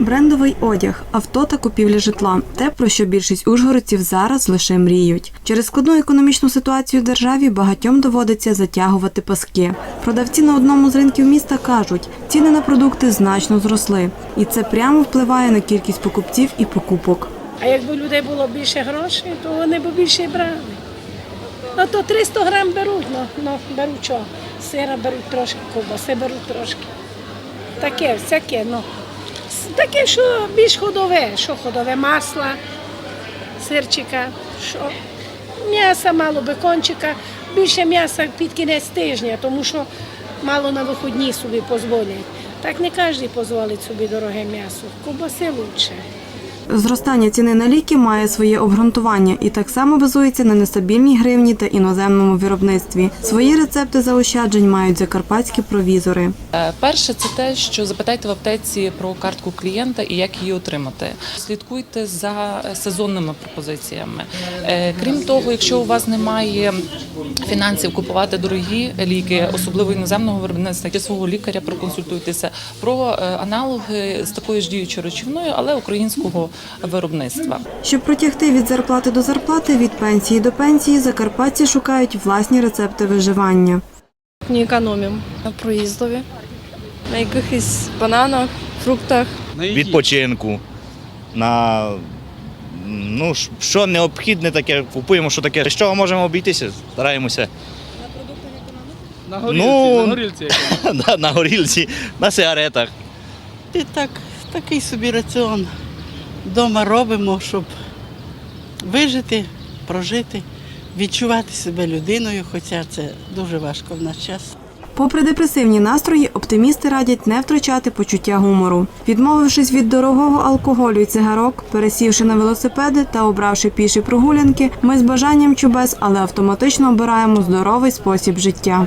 Брендовий одяг, авто та купівля житла те, про що більшість ужгородців зараз лише мріють. Через складну економічну ситуацію в державі багатьом доводиться затягувати паски. Продавці на одному з ринків міста кажуть, ціни на продукти значно зросли, і це прямо впливає на кількість покупців і покупок. А якби людей було більше грошей, то вони б більше брали. Ну то 300 грам беруть, ну, ну беруть що? Сира беруть трошки, ковбаси беруть трошки. Таке, всяке, ну. Таке, що більш ходове, що ходове масла, сирчика, що м'яса, мало бекончика, більше м'яса під кінець тижня, тому що мало на виходні собі дозволять. Так не кожен дозволить собі дороге м'ясо. Ковбаси краще. Зростання ціни на ліки має своє обґрунтування і так само базується на нестабільній гривні та іноземному виробництві. Свої рецепти заощаджень мають закарпатські провізори. Е, Перше, це те, що запитайте в аптеці про картку клієнта і як її отримати. Слідкуйте за сезонними пропозиціями. Е, Крім того, якщо у вас немає фінансів купувати дорогі ліки, особливо іноземного виробництва, чи свого лікаря проконсультуйтеся про е, аналоги з такою ж діючою речовиною, але українського виробництва. Щоб протягти від зарплати до зарплати, від пенсії до пенсії, закарпатці шукають власні рецепти виживання. Не економимо на проїздові, на якихось бананах, фруктах. відпочинку. На ну, що необхідне таке, купуємо, що таке. З чого можемо обійтися, стараємося. На горілці, Ну, на горілці. на, на горілці, на сигаретах. І так, такий собі раціон вдома робимо, щоб вижити, прожити, відчувати себе людиною, хоча це дуже важко в наш час. Попри депресивні настрої, оптимісти радять не втрачати почуття гумору. Відмовившись від дорогого алкоголю і цигарок, пересівши на велосипеди та обравши піші прогулянки, ми з бажанням чубес, але автоматично обираємо здоровий спосіб життя.